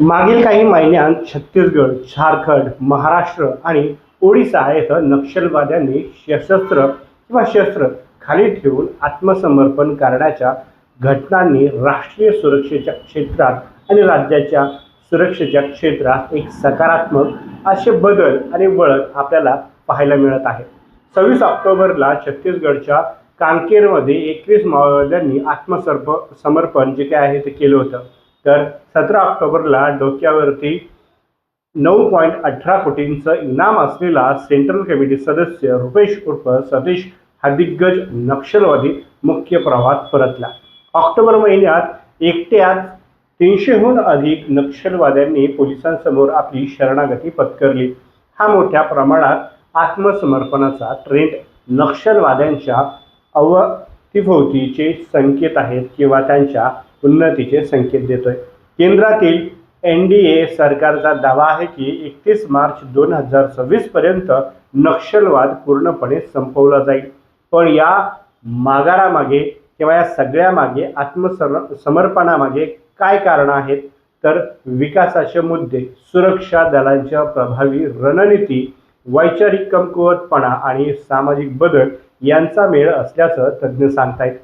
मागील काही महिन्यात छत्तीसगड झारखंड महाराष्ट्र आणि ओडिसा येथं नक्षलवाद्यांनी सशस्त्र किंवा शस्त्र खाली ठेवून आत्मसमर्पण करण्याच्या घटनांनी राष्ट्रीय सुरक्षेच्या क्षेत्रात आणि राज्याच्या सुरक्षेच्या क्षेत्रात एक सकारात्मक असे बदल आणि वळण आपल्याला पाहायला मिळत आहे. सव्वीस ऑक्टोबरला छत्तीसगडच्या कांकेरमध्ये एकवीस माओवाद्यांनी आत्मसर्प समर्पण जे काय आहे ते केलं होतं. तर सतरा ऑक्टोबरला डोक्यावरती नऊ पॉईंट अठरा कोटींचं इनाम असलेला सेंट्रल कमिटी सदस्य रुपेश उर्फ सतीश हा दिग्गज नक्षलवादी मुख्य प्रवाहात परतला. ऑक्टोबर महिन्यात एकट्यात तीनशेहून अधिक नक्षलवाद्यांनी पोलिसांसमोर आपली शरणागती पत्करली. हा मोठ्या प्रमाणात आत्मसमर्पणाचा ट्रेंड नक्षलवाद्यांच्या अवतीभोवतीचे संकेत आहेत किंवा त्यांच्या उन्नतीचे संकेत देतोय. केंद्रातील एन डी ए सरकारचा दावा आहे की एकतीस मार्च दोन हजार सव्वीस पर्यंत नक्षलवाद पूर्णपणे संपवला जाईल. पण या माघारामागे किंवा या सगळ्यामागे आत्मसर समर्पणामागे काय कारणं आहेत? तर विकासाचे मुद्दे सुरक्षा दलांच्या प्रभावी रणनीती वैचारिक कमकुवतपणा आणि सामाजिक बदल यांचा मेळ असल्याचं तज्ज्ञ सांगतायत.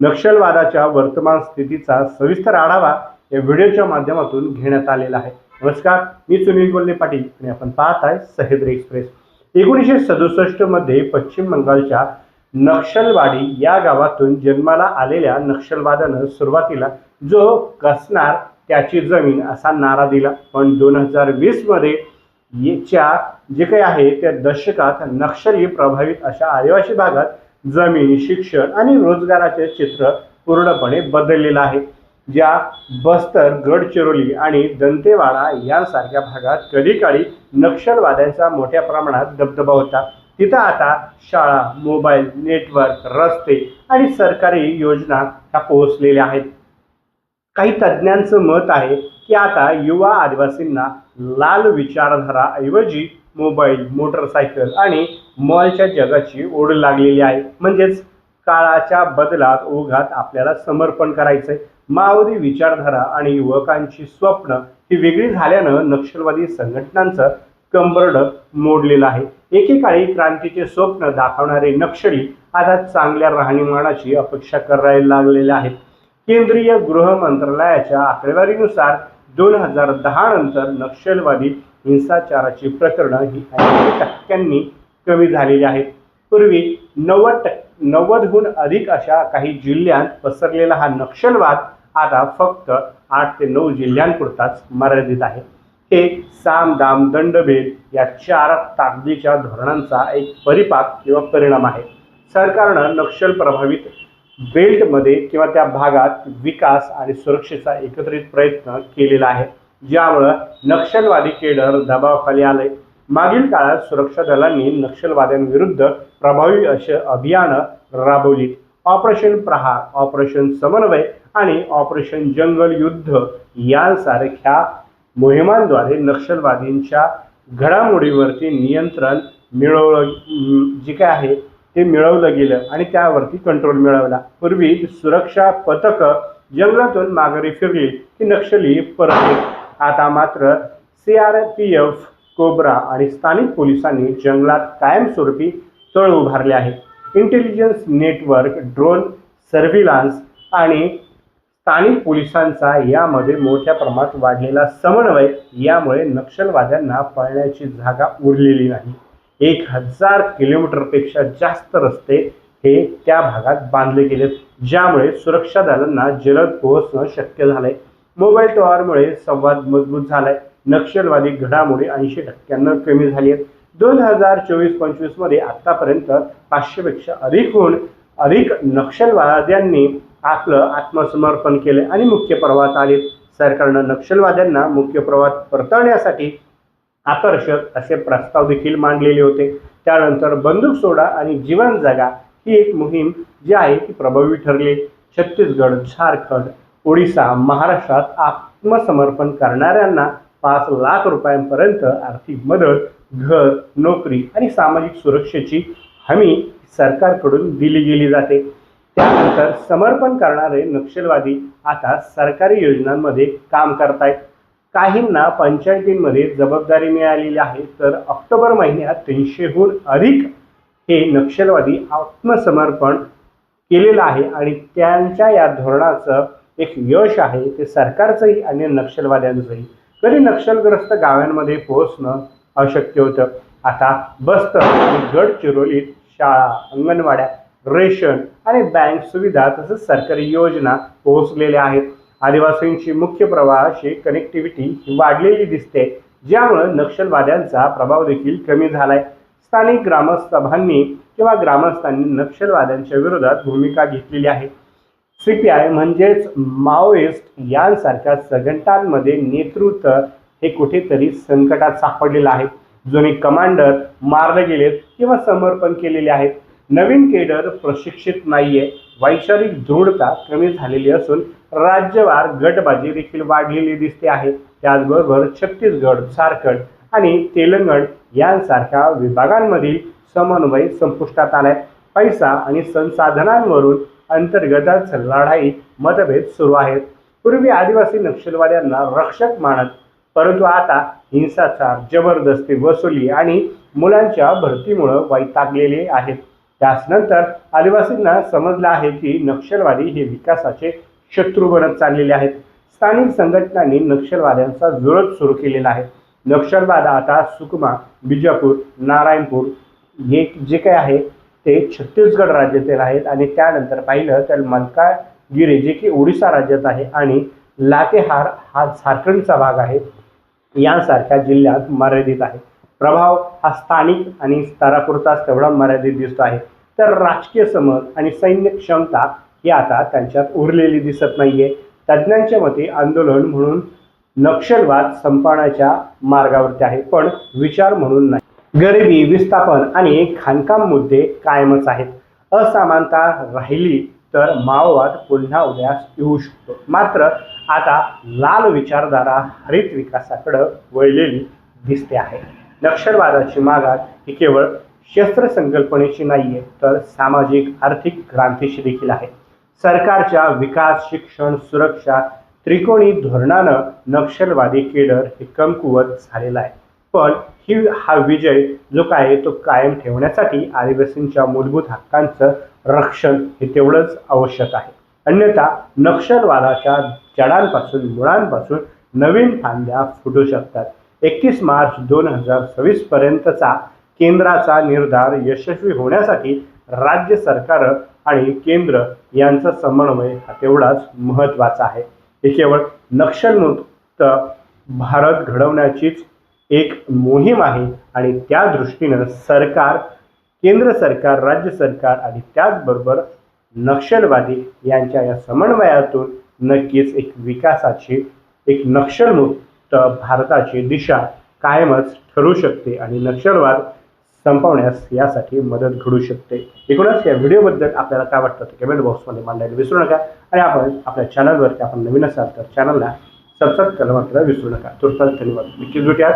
नक्षलवादाच्या वर्तमान स्थितीचा सविस्तर आढावा या व्हिडिओच्या माध्यमातून घेण्यात आलेला आहे. नमस्कार मी सुनील गोल्ले पाटील आणि आपण पाहत आहे सह्याद्री एक्सप्रेस. एकोणीसशे सदुसष्टमध्ये पश्चिम बंगालच्या नक्षलवाडी या गावातून जन्माला आलेल्या नक्षलवादानं सुरुवातीला जो कसणार त्याची जमीन असा नारा दिला. पण दोन हजार वीसमध्ये याच्या जे काही आहे त्या दशकात नक्षली प्रभावित अशा आदिवासी भागात जमीन शिक्षण आणि रोजगाराचे चित्र पूर्णपणे बदललेलं आहे. ज्या बस्तर गडचिरोली आणि दंतेवाडा यांसारख्या भागात कधी काळी नक्षलवाद्यांचा मोठ्या प्रमाणात दबदबा होता. तिथं आता शाळा मोबाईल नेटवर्क रस्ते आणि सरकारी योजना ह्या पोहोचलेल्या आहेत. काही तज्ज्ञांचं मत आहे की आता युवा आदिवासींना लाल विचारधाराऐवजी मोबाईल मोटरसायकल आणि मॉलच्या जगाची ओढ लागलेली आहे. म्हणजेच काळाच्या बदलात ओघात आपल्याला समर्पण करायचंय. माओवादी विचारधारा आणि युवकांची स्वप्न ही वेगळी झाल्यानं नक्षलवादी संघटनांचं कंबरड मोडलेलं आहे. एकेकाळी क्रांतीचे स्वप्न दाखवणारे नक्षली आता चांगल्या राहणीमानाची अपेक्षा करायला लागलेले आहेत. केंद्रीय गृह मंत्रालयाच्या आकडेवारीनुसार दोन हजार दहा नंतर नक्षलवादी हिंसाचाराची प्रकरणं ही ऐंशी टक्क्यांनी कमी झालेली आहेत. पूर्वी नव्वद टक्के नव्वदहून अधिक अशा काही जिल्ह्यांत पसरलेला हा नक्षलवाद आता फक्त आठ ते नऊ जिल्ह्यांपुरताच मर्यादित आहे. हे साम दाम दंडभेद या चार ताकदीच्या धोरणांचा एक परिपाक किंवा परिणाम आहे. सरकारनं नक्षल प्रभावित बेल्टमध्ये किंवा त्या भागात विकास आणि सुरक्षेचा एकत्रित प्रयत्न केलेला आहे. ज्यामुळं नक्षलवादी केडर दबावाखाली आले मागील काळात सुरक्षा दलांनी नक्षलवाद्यांविरुद्ध प्रभावी असे अभियानं राबवली. ऑपरेशन प्रहार ऑपरेशन समन्वय आणि ऑपरेशन जंगल युद्ध यांसारख्या मोहिमांद्वारे नक्षलवादींच्या घडामोडीवरती नियंत्रण मिळवलं जे काय आहे ते मिळवलं गेलं आणि त्यावरती कंट्रोल मिळवला. पूर्वी सुरक्षा पथकं जंगलातून माघारी फिरली की नक्षली परत आता मात्र C R P F Cobra आणि स्थानिक पोलिसांनी जंगलात कायमस्वरूपी तळ उभारले आहे. इंटेलिजन्स नेटवर्क ड्रोन सर्व्हिलान्स आणि स्थानिक पोलिसांचा यामध्ये मोठ्या प्रमाणात वाढलेला समन्वय यामुळे नक्षलवाद्यांना पळण्याची जागा उरलेली नाही. एक हजार किलोमीटरपेक्षा जास्त रस्ते हे त्या भागात बांधले गेलेत ज्यामुळे सुरक्षा दलांना जलद पोहोचणं शक्य झालंय. मोबाईल टॉवरमुळे संवाद मजबूत झालाय. नक्षलवादी घडामोडी ऐंशी टक्क्यांना कमी झाली आहेत. दोन हजार चोवीस पंचवीसमध्ये आतापर्यंत पाचशेपेक्षा अधिकहून अधिक नक्षलवाद्यांनी आपलं आत्मसमर्पण केले आणि मुख्य प्रवाहात आले. सरकारनं नक्षलवाद्यांना मुख्य प्रवाहात परतवण्यासाठी आकर्षक असे प्रस्ताव देखील मांडलेले होते. त्यानंतर बंदूक सोडा आणि जीवन जगा ही एक मोहीम जी आहे ती प्रभावी ठरली. छत्तीसगड झारखंड ओडिसा महाराष्ट्रात आत्मसमर्पण करणाऱ्यांना पाच लाख रुपयांपर्यंत आर्थिक मदत घर नोकरी आणि सामाजिक सुरक्षेची हमी सरकारकडून दिली गेली जाते. त्यानंतर समर्पण करणारे नक्षलवादी आता सरकारी योजनांमध्ये काम करतायत. काहींना पंचायतींमध्ये जबाबदारी मिळालेली आहे तर ऑक्टोबर महिन्यात तीनशेहून अधिक हे नक्षलवादी आत्मसमर्पण केलेलं आहे आणि त्यांच्या या धोरणाचं एक यश आहे ते सरकारचंही आणि नक्षलवाद्यांचंही. तरी नक्षलग्रस्त गावांमध्ये पोहोचणं अशक्य होतं? आता बस्त आणि गडचिरोलीत शाळा अंगणवाड्या रेशन आणि बँक सुविधा तसंच सरकारी योजना पोहोचलेल्या आहेत. आदिवासींची मुख्य प्रवाहाशी कनेक्टिव्हिटी वाढलेली दिसते ज्यामुळे नक्षलवाद्यांचा प्रभाव देखील कमी झालाय. स्थानिक ग्रामसभांनी किंवा ग्रामस्थांनी नक्षलवाद्यांच्या विरोधात भूमिका घेतलेली आहे. सी पी आय म्हणजेच माओइस्ट यांसारख्या संघटनांमध्ये नेतृत्व हे कुठेतरी संकटात सापडलेलं आहे. जुने कमांडर मारले गेलेत किंवा समर्पण केलेले आहेत. नवीन केडर प्रशिक्षित नाहीये. वैचारिक दृढता कमी झालेली असून राज्यवार गटबाजी देखील वाढलेली दिसते आहे. त्याचबरोबर छत्तीसगड झारखंड आणि तेलंगण यांसारख्या विभागांमधील समन्वय संपुष्टात आलाय. पैसा आणि संसाधनांवरून अंतर्गत लढाई मतभेद सुरू आहेत. पूर्वी आदिवासी नक्षलवाद्यांना रक्षक मानत परंतु आता हिंसाचार जबरदस्ती वसुली आणि मुलांच्या भरतीमुळं वैतागलेले आहेत. त्याचनंतर आदिवासींना समजलं आहे की नक्षलवादी हे विकासाचे शत्रू बनत चाललेले आहेत. स्थानिक संघटनांनी नक्षलवाद्यांचा विरोध सुरू केलेला आहे. नक्षलवाद आता सुकमा बिजापूर नारायणपूर हे जे काही आहे ते छत्तीसगड राज्यातील आहेत. आणि त्यानंतर पाहिलं तर मलकागिरी जे की ओडिसा राज्यात आहे आणि लातेहार हा झारखंडचा भाग आहे. यांसारख्या जिल्ह्यात मर्यादित आहे. प्रभाव हा स्थानिक आणि स्तरापुरताच तेवढा मर्यादित दिसतो आहे. तर राजकीय समज आणि सैन्य क्षमता ही आता त्यांच्यात उरलेली दिसत नाहीये. तज्ज्ञांच्या मते आंदोलन म्हणून नक्षलवाद संपवण्याच्या मार्गावरती आहे. पण विचार म्हणून नाही. गरिबी विस्थापन आणि खाणकाम मुद्दे कायमच आहेत. असमानता राहिली तर माओवाद पुन्हा उदयास येऊ शकतो. मात्र आता लाल विचारधारा हरित विकासाकडे वळलेली दिसते आहे. नक्षलवादाची मागात ही केवळ शस्त्र संकल्पनेची नाहीये तर सामाजिक आर्थिक क्रांतीची देखील आहे. सरकारच्या विकास शिक्षण सुरक्षा त्रिकोणी धोरणानं नक्षलवादी केडर हे कमकुवत झालेलं आहे. पण ही हा विजय जो काय आहे तो कायम ठेवण्यासाठी आदिवासींच्या मूलभूत हक्कांचं रक्षण हे तेवढंच आवश्यक आहे. अन्यथा नक्षलवादाच्या जडांपासून मुळांपासून नवीन फांद्या फुटू शकतात. एकतीस मार्च दोन हजार सव्वीस पर्यंतचा केंद्राचा निर्धार यशस्वी होण्यासाठी राज्य सरकार आणि केंद्र यांचा समन्वय हा तेवढाच महत्त्वाचा आहे. हे केवळ नक्षलमुक्त भारत घडवण्याचीच एक मोहीम आहे आणि त्या दृष्टीनं सरकार केंद्र सरकार राज्य सरकार आणि त्याचबरोबर नक्षलवादी यांच्या या समन्वयातून नक्कीच एक विकासाची एक नक्षलमुक्त भारताची दिशा कायमच ठरू शकते आणि नक्षलवाद संपवण्यास यासाठी मदत घडू शकते. एकूणच या व्हिडिओबद्दल आपल्याला काय वाटतं ते कमेंट बॉक्समध्ये मांडायला विसरू नका आणि आपण आपल्या चॅनलवरती आपण नवीन असाल तर चॅनलला सबस्क्राईब करायला मात्र विसरू नका. तुर्तास धन्यवाद. नक्कीच भेटूयात.